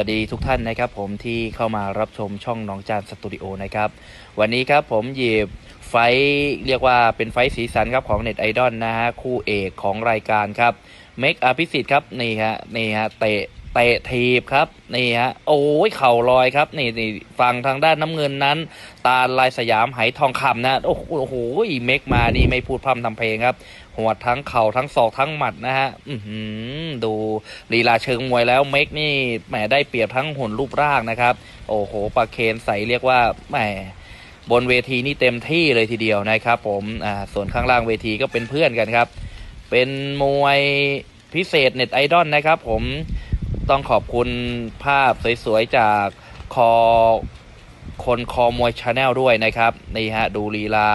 วัสดีทุกท่านนะครับผมที่เข้ามารับชมช่องน้องจานสตูดิโอนะครับวันนี้ครับผมหยิบไฟเรียกว่าเป็นไฟสีสันครับของเน็ตไอดอลนะฮะคู่เอกของรายการครับเมกอภิสิทธิ์ครับนี่ฮะนี่ฮะเตะเตะทีบครับนี่ฮะโอ้ยเข่าลอยครับนี่นี่ฝั่งทางด้านน้ำเงินนั้น ตาลายสยามไหทองคำนะโอ้โหเมกมานี่ไม่พูดพร่ำทำเพลงครับหัวทั้งเข่าทั้งศอกทั้งหมัดนะฮะอืดู ลีลาเชิงมวยแล้วเมกนี่แหมได้เปรียบทั้งหุ่นรูปร่างนะครับ โอ้โหปาเคนใสเรียกว่าแหมบนเวทีนี่เต็มที่เลยทีเดียวนะครับผมอ่าส่วนข้างล่างเวทีก็เป็นเพื่อนกันครับ เป็นมวยพิเศษเน็ตไอดอลนะครับ ผมต้องขอบคุณภาพสวยๆจากคอคนคอมวยชาแนลด้วยนะครับนี่ฮะดูลีลา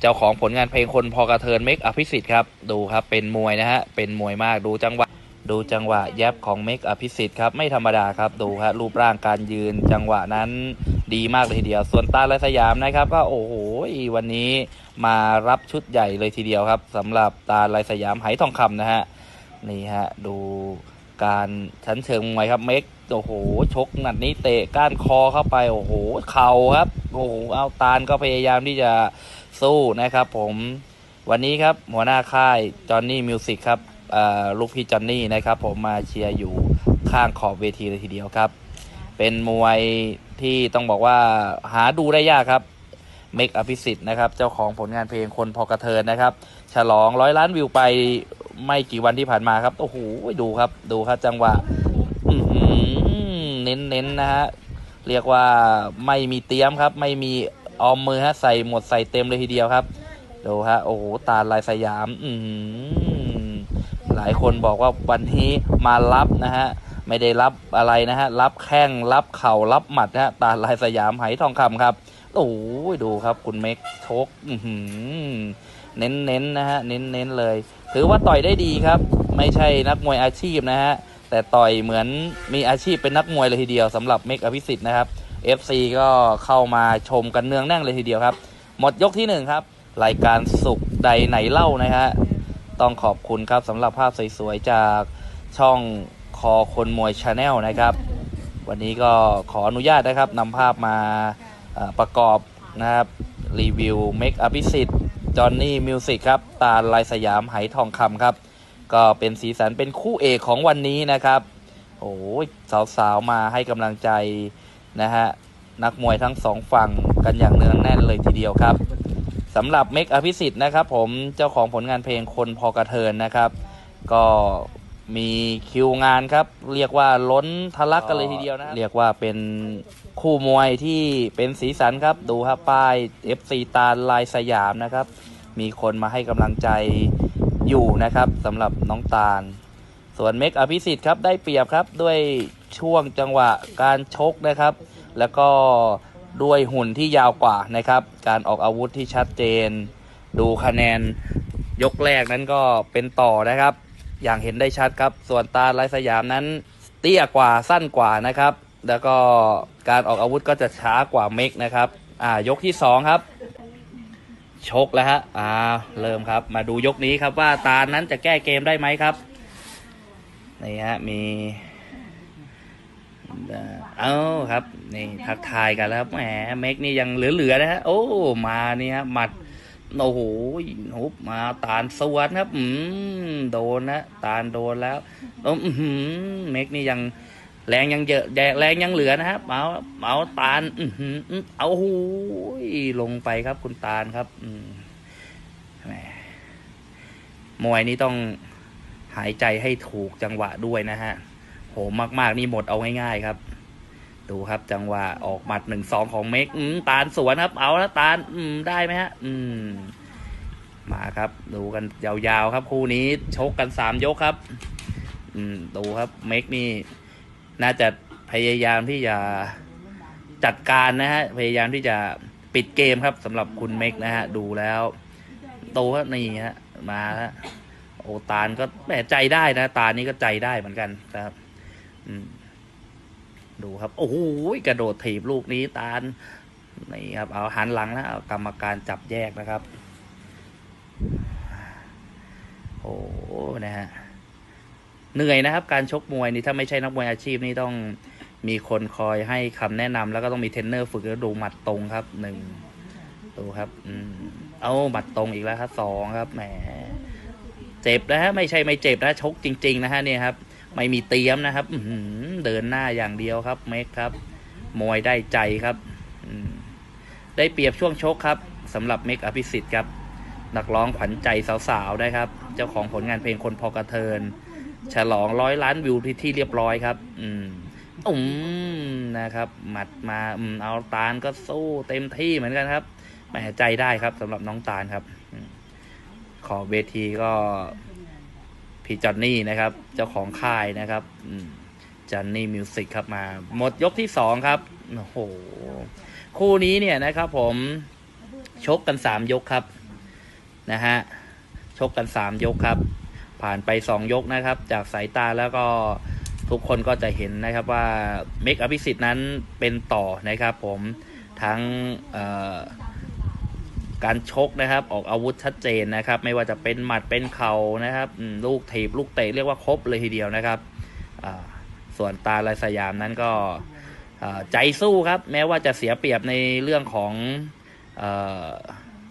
เจ้าของผลงานเพลงคนพอกระเทินเมกอภิสิทธิ์ครับ ดูครับเป็นมวยนะฮะเป็นมวยมากดูจังหวะ ดูจังหวะแยบของเมกอภิสิทธิ์ครับไม่ธรรมดาครับดูฮะรูปร่างการยืนจังหวะนั้นดีมากเลยทีเดียว ส่วนตาและสยามนะครับ ก็โอ้โหวันนี้มารับชุดใหญ่เลยทีเดียวครับสำหรับตาลายสยามไหทองคำนะฮะนี่ฮะดูการชั้นเชิงมวยครับเมกโอ้โหชกหนัดนี้เตะก้านคอเข้าไปโอ้โหเข่าครับโอ้โหเอาตาลก็พยายามที่จะสู้นะครับ ผมวันนี้ครับหัวหน้าค่ายจอห์นนี่มิวสิกครับ ลูกพี่จอนนี่นะครับ ผมมาเชียร์อยู่ข้างขอบเวทีเลยทีเดียวครับ เป็นมวยที่ต้องบอกว่าหาดูได้ยากครับเมกอภิสิทธิ์นะครับ เจ้าของผลงานเพลงคนพอกระเทินนะครับ ฉลองร้อยล้านวิวไปไม่กี่วันที่ผ่านมาครับ โอ้โหดูครับ ดูครับจังหวะเน้นๆนนะฮะ เรียกว่าไม่มีเตรียมครับ ไม่มีออมมือฮะใส่หมดใส่เต็มเลยทีเดียวครับ ดูฮะ โอ้โห ตาลายสยาม อื หลายคนบอกว่าวันนี้มารับนะฮะไม่ได้รับอะไรนะฮะรับแข้งรับเข่ารับหมัดนะฮะตาลายสยามไหทองคำครับ โอ้ยดูครับ คุณเมกชกอื้อหือเน้นๆนะฮะเน้นๆเลย ถือว่าต่อยได้ดีครับ ไม่ใช่นักมวยอาชีพนะฮะแต่ต่อยเหมือนมีอาชีพเป็นนักมวยเลยทีเดียวสำหรับเมกอภิสิทธิ์นะครับ FC ก็เข้ามาชมกันเนืองแน่นเลยทีเดียวครับ หมดยกที่หนึ่งครับ รายการสุขใดไหนเล่านะฮะ ต้องขอบคุณครับสำหรับภาพสวยๆ จากช่องคอคนมวยชาแนลนะครับ วันนี้ก็ขออนุญาตนะครับนำภาพมาประกอบนะครับรีวิวเมกอภิสิทธิ์จอห์นนี่มิวสิกครับ ตาลายสยามไหทองคำครับ ก็เป็นสีสันเป็นคู่เอกของวันนี้นะครับ โอ้ยสาวๆ มาให้กำลังใจนะฮะนักมวยทั้งสองฝั่งกันอย่างเนืองแน่นเลยทีเดียวครับ สำหรับเมกอภิสิทธิ์นะครับผมเจ้าของผลงานเพลงคนพอกระเทินนะครับ ก็มีคิวงานครับ เรียกว่าล้นทะลักกันเลยทีเดียวนะเรียกว่าเป็นคู่มวยที่เป็นสีสันครับดูครับป้าย FC ตาลายสยามนะครับ มีคนมาให้กำลังใจอยู่นะครับสำหรับน้องตาล ส่วนเมกอภิสิทธิ์ครับได้เปรียบครับด้วยช่วงจังหวะการชกนะครับ แล้วก็ ด้วยหุ่นที่ยาวกว่านะครับ การออกอาวุธที่ชัดเจน ดูคะแนนยกแรกนั้นก็เป็นต่อนะครับ อย่างเห็นได้ชัดครับ ส่วนตาลายสยามนั้นเตี้ยกว่าสั้นกว่านะครับ แล้วก็การออกอาวุธก็จะช้ากว่าเมกนะครับ อ่ายกที่สองครับ ชกแล้วฮะ อ่า เริ่มครับ มาดูยกนี้ครับว่าตาลนั้นจะแก้เกมได้ไหมครับ นี่ฮะ มี เอ้าครับ นี่ทักทายกันแล้วครับแหมเมกนี่ยังเหลือๆนะฮะโอ้มานี่ฮะหมัดโอ้โหหุบมาตาลสวนครับ อืมโดนนะตาลโดนแล้วอือหือเมกนี่ยังแรงยังเยอะแรงยังเหลือนะครับเอาเอาตาลอือหืออื้อเอาหูยลงไปครับ คุณตาลครับ อืมแหมมวยนี่ต้องหายใจให้ถูกจังหวะด้วยนะฮะ โหมาก ๆ นี่หมดเอาง่ายๆครับ ดูครับจังหวะออกหมัดหนึ่งสองของเมกตาลสวนครับ เอาแล้วตาลอืมได้ไหมฮะ อืม มาครับ ดูกันยาวๆครับ คู่นี้ชกกันสามยกครับ อืม ดูครับ เมกนี่ น่าจะพยายามที่จะจัดการนะฮะ พยายามที่จะปิดเกมครับสำหรับคุณเมกนะฮะ ดูแล้ว โตครับนี่ฮะ มาแล้วโอตาลก็แหมใจได้นะ ตาลนี่ก็ใจได้เหมือนกันนะครับ ดูครับ โอ้โหกระโดดถีบลูกนี้ตาลนี่ครับ เอาหันหลังแล้วเอากรรมการจับแยกนะครับ โอ้นะฮะเหนื่อยนะครับ การชกมวยนี่ถ้าไม่ใช่นักมวยอาชีพนี่ต้องมีคนคอยให้คำแนะนำแล้วก็ต้องมีเทรนเนอร์ฝึกแล้วดูหมัดตรงครับหนึ่งดูครับ อืมเอาหมัดตรงอีกแล้วครับสองครับแหมเจ็บนะฮะไม่ใช่ไม่เจ็บนะชกจริง ๆ นะฮะเนี่ยครับ ไม่มีเตรียมนะครับอืเดินหน้าอย่างเดียวครับ เมกครับ มวยได้ใจครับอืมได้เปรียบช่วงชกครับสำหรับเมกอภิสิทธิ์ครับนักร้องขวัญใจสาวๆนะครับ เจ้าของผลงานเพลงคนพอกระเทิน ฉลองร้อยล้านวิวที่ที่เรียบร้อยครับ อืมอืมนะครับ หมัดมาอืมเอาตาลก็สู้เต็มที่เหมือนกันครับแหมใจได้ครับสำหรับน้องตาลครับ ขอเวทีก็ พี่จอนนี่นะครับ เจ้าของค่ายนะครับจอนนี่มิวสิกครับมา หมดยกที่สองครับโอ้โหคู่นี้เนี่ยนะครับ ผมชกกันสามยกครับนะฮะชกกันสามยกครับ ผ่านไปสองยกนะครับ จากสายตาแล้วก็ทุกคนก็จะเห็นนะครับว่าเมกอภิสิทธิ์นั้นเป็นต่อนะครับ ผมทั้งเอ่อ การชกนะครับ ออกอาวุธชัดเจนนะครับ ไม่ว่าจะเป็นหมัดเป็นเข่านะครับลูกถีบลูกเตะเรียกว่าครบเลยทีเดียวนะครับส่วนตาลายสยามนั้นก็ใจสู้ครับ แม้ว่าจะเสียเปรียบในเรื่องของอ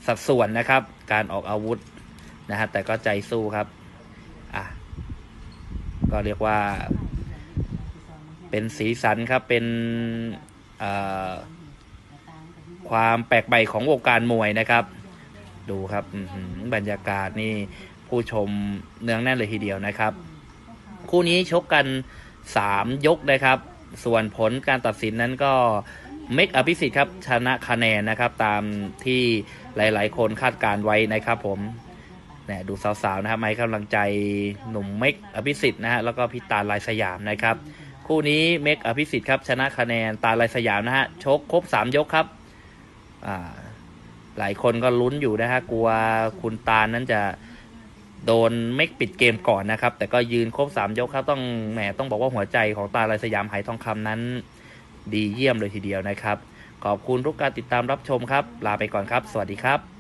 สัดส่วนนะครับ การออกอาวุธนะฮะแต่ก็ใจสู้ครับอะก็เรียกว่าเป็นสีสันครับเป็นอ ความแปลกใหม่ของวงการมวยนะครับ ดูครับอื้อหือบรรยากาศนี่ผู้ชมเนืองแน่นเลยทีเดียวนะครับ คู่นี้ชกกันสามยกนะครับ ส่วนผลการตัดสินนั้นก็เมกอภิสิทธิ์ครับชนะคะแนนนะครับ ตามที่หลาย ๆ คนคาดการไว้นะครับ ผมเนี่ยดูสาวๆนะครับมาให้กำลังใจหนุ่มเมกอภิสิทธิ์นะฮะแล้วก็พี่ตาลายสยามนะครับ คู่นี้เมกอภิสิทธิ์ครับชนะคะแนนตาลายสยามนะฮะชกครบสามยกครับ หลายคนก็ลุ้นอยู่นะฮะกลัวคุณตาลนั้นจะโดนเมกปิดเกมก่อนนะครับ แต่ก็ยืนครบสามยกครับต้องแหมต้องบอกว่าหัวใจของตาลายสยามหายทองคำนั้น ดีเยี่ยมเลยทีเดียวนะครับ ขอบคุณทุกการติดตามรับชมครับ ลาไปก่อนครับ สวัสดีครับ